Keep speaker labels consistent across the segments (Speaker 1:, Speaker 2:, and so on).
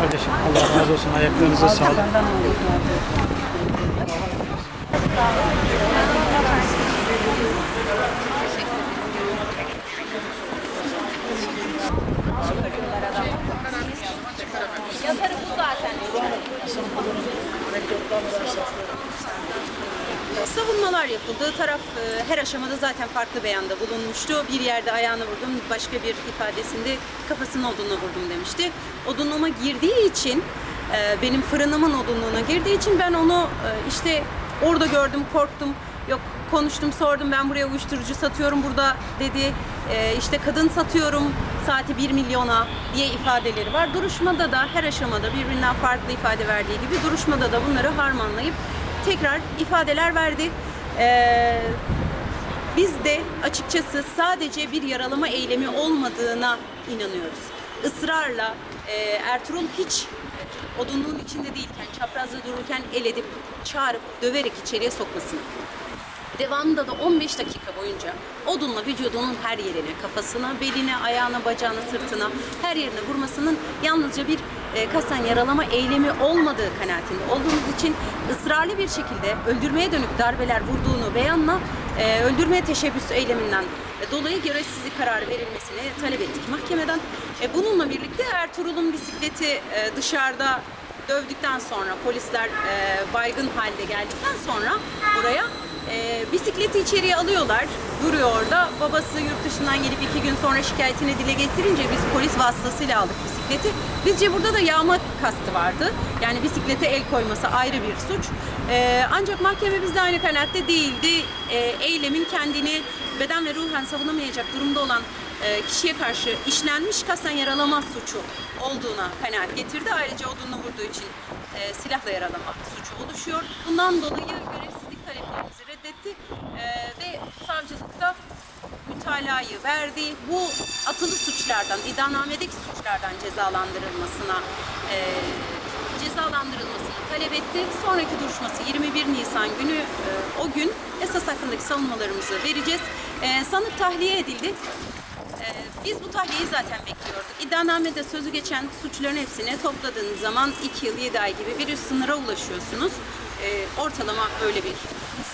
Speaker 1: Kardeşim Allah razı olsun. Ayaklarınıza sağlık.
Speaker 2: Senden aldık.
Speaker 3: Yatarı bu zaten. Savunmalar yapıldı. Taraf e, her aşamada zaten farklı beyanda bulunmuştu. Bir yerde ayağını vurdum, başka bir ifadesinde kafasının odununa vurdum demişti. Odunluğuma girdiği için, e, benim fırınımın odunluğuna girdiği için ben onu e, işte orada gördüm, korktum. Yok konuştum, sordum ben buraya uyuşturucu satıyorum burada dedi. İşte kadın satıyorum saati 1 milyona diye ifadeleri var. Duruşmada da her aşamada birbirinden farklı ifade verdiği gibi duruşmada da bunları harmanlayıp tekrar ifadeler verdi. Ee, biz de açıkçası sadece bir yaralama eylemi olmadığına inanıyoruz. Israrla e, Ertuğrul hiç odunluğun içinde değilken, çaprazda dururken el edip, çağırıp, döverek içeriye sokmasını. Devamında da 15 dakika boyunca odunla vücudunun her yerine, kafasına, beline, ayağına, bacağına, sırtına, her yerine vurmasının yalnızca bir e, kasten yaralama eylemi olmadığı kanaatinde olduğumuz için ısrarlı bir şekilde öldürmeye dönük darbeler vurduğunu beyanla e, öldürmeye teşebbüs eyleminden dolayı görevsizlik kararı verilmesini talep ettik mahkemeden. E, bununla birlikte Ertuğrul'un bisikleti e, dışarıda dövdükten sonra polisler e, baygın halde geldikten sonra buraya e, bisikleti içeriye alıyorlar. Duruyor orada. Babası yurt dışından gelip iki gün sonra şikayetini dile getirince biz polis vasıtasıyla aldık bisikleti. Bizce burada da yağma kastı vardı. Yani bisiklete el koyması ayrı bir suç. E, ancak mahkeme bizde aynı kanaatte değildi. E, eylemin kendini beden ve ruhen savunamayacak durumda olan e, kişiye karşı işlenmiş kasten yaralama suçu olduğuna kanaat getirdi. Ayrıca odunla vurduğu için e, silahla yaralama suçu oluşuyor. Bundan dolayı görevsizlik taleplerimizi reddetti E, ve savcılıkta mütalayı verdi. Bu atılı suçlardan, iddianamedeki suçlardan cezalandırılmasına e, cezalandırılmasını talep etti. Sonraki duruşması 21 Nisan günü e, o gün esas hakkındaki savunmalarımızı vereceğiz. E, sanık tahliye edildi. Ee, Biz bu tahliyeyi zaten bekliyorduk. İddianamede sözü geçen suçların hepsini topladığınız zaman 2 yıl 7 ay gibi bir üst sınıra ulaşıyorsunuz. Ee, ortalama öyle bir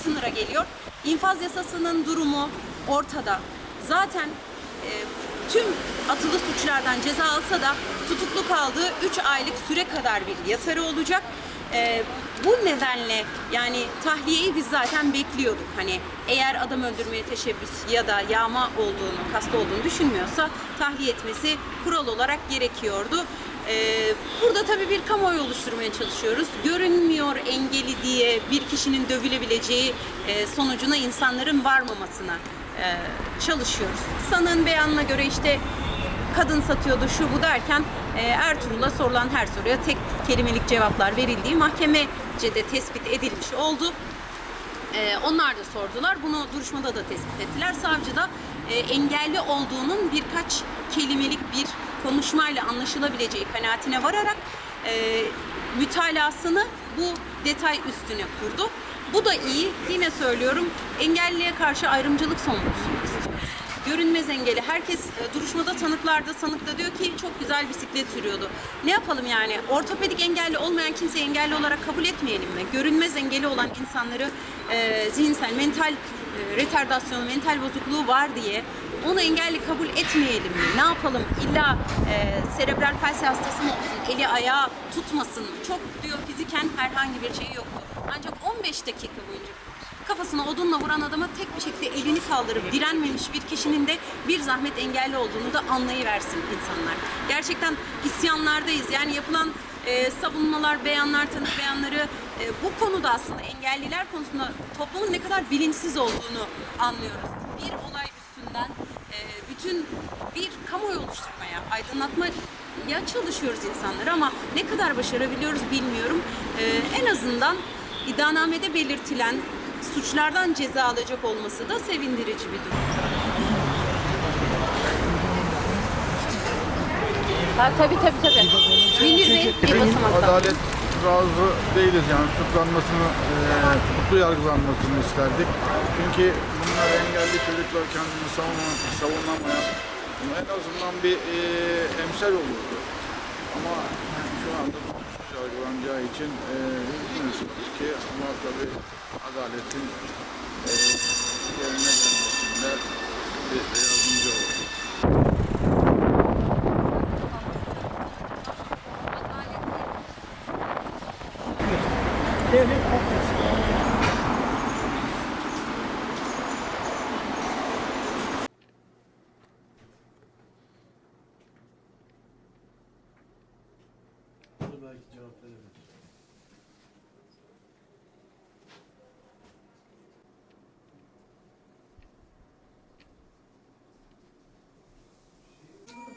Speaker 3: sınıra geliyor. İnfaz yasasının durumu ortada. Zaten e, tüm atılı suçlardan ceza alsa da tutuklu kaldığı 3 aylık süre kadar bir yatarı olacak. Ee, bu nedenle yani tahliyeyi biz zaten bekliyorduk. Hani eğer adam öldürmeye teşebbüs ya da yağma olduğunu, kasta olduğunu düşünmüyorsa tahliye etmesi kural olarak gerekiyordu. Ee, burada tabii bir kamuoyu oluşturmaya çalışıyoruz. Görünmüyor engeli diye bir kişinin dövülebileceği e, sonucuna insanların varmamasına e, çalışıyoruz. Sanığın beyanına göre işte kadın satıyordu şu bu derken e, Ertuğrul'a sorulan her soruya tek kelimelik cevaplar verildiği mahkemece de tespit edilmiş oldu. E, onlar da sordular. Bunu duruşmada da tespit ettiler. Savcı da e, engelli olduğunun birkaç kelimelik bir konuşmayla anlaşılabileceği kanaatine vararak e, mütalasını bu detay üstüne kurdu. Bu da iyi. Yine söylüyorum engelliye karşı ayrımcılık sonrasını istiyoruz. Görünmez engeli. Herkes e, duruşmada tanıklarda sanık da diyor ki çok güzel bisiklet sürüyordu. Ne yapalım yani? Ortopedik engelli olmayan kimseyi engelli olarak kabul etmeyelim mi? Görünmez engeli olan insanları e, zihinsel, mental e, retardasyonu, mental bozukluğu var diye onu engelli kabul etmeyelim mi? Ne yapalım? İlla e, serebral palsi hastası mı olsun? Eli ayağı tutmasın. Çok diyor fiziken herhangi bir şey yoktu. Ancak 15 dakika boyunca kafasına odunla vuran adama tek bir şekilde elini kaldırıp direnmemiş bir kişinin de bir zahmet engelli olduğunu da anlayıversin insanlar. Gerçekten isyanlardayız. Yani yapılan e, savunmalar, beyanlar, tanık beyanları e, bu konuda aslında engelliler konusunda toplumun ne kadar bilinçsiz olduğunu anlıyoruz. Bir olay üstünden bütün bir kamuoyu oluşturmaya, aydınlatmaya çalışıyoruz insanları ama ne kadar başarabiliyoruz bilmiyorum. E, en azından iddianamede belirtilen suçlardan ceza alacak olması da sevindirici bir durum.
Speaker 2: Ha, tabii tabii tabii.
Speaker 3: Münir Bey bir basamakta.
Speaker 4: Adalet razı değiliz yani tutuklanmasını, e, tutuklu yargılanmasını isterdik. Çünkü bunlar engelli çocuklar kendini savunamayan, buna en azından bir e, emsal olurdu. Ama şu yargılanacağı için e, üzgünüz ki ama tabii adaletin e, yerine gelmesinde bir yardımcı olur.
Speaker 5: Belki cevap verebilir.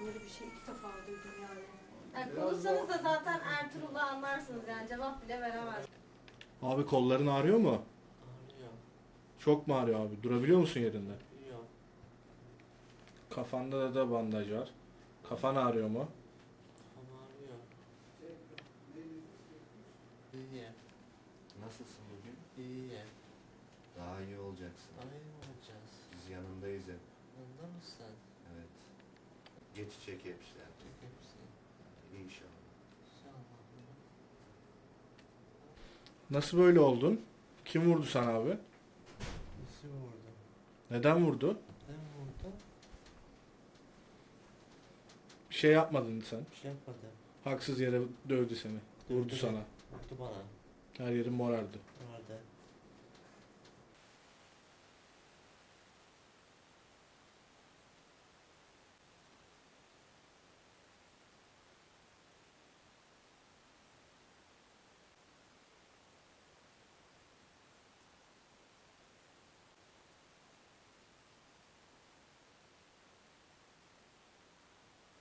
Speaker 6: Böyle bir şey ilk defa duydum yani. Yani konuşsanız da zaten Ertuğrul'u anlarsınız yani cevap bile veremez.
Speaker 7: Abi kolların ağrıyor mu?
Speaker 5: Ağrıyor.
Speaker 7: Çok mu ağrıyor abi? Durabiliyor musun yerinde?
Speaker 5: Yok.
Speaker 7: Kafanda da, da bandaj var. Kafan ağrıyor mu?
Speaker 5: Kafam ağrıyor. İyi.
Speaker 8: Nasılsın bugün?
Speaker 5: İyi.
Speaker 8: Daha iyi olacaksın.
Speaker 5: Daha iyi olacağız.
Speaker 8: Biz yanındayız hep.
Speaker 5: Anlar mısın?
Speaker 8: Evet. Geçecek hepsiler.
Speaker 5: Çok hepsi.
Speaker 8: İnşallah.
Speaker 5: İnşallah.
Speaker 7: Nasıl böyle oldun? Kim vurdu sana abi?
Speaker 5: Nasıl vurdu?
Speaker 7: Neden vurdu?
Speaker 5: Ne vurdu?
Speaker 7: Bir şey yapmadın sen.
Speaker 5: Bir şey yapmadı.
Speaker 7: Haksız yere dövdü seni. Vurdu
Speaker 5: Dövdü
Speaker 7: sana.
Speaker 5: Vurdu bana.
Speaker 7: Her yerin morardı.
Speaker 5: Nerede?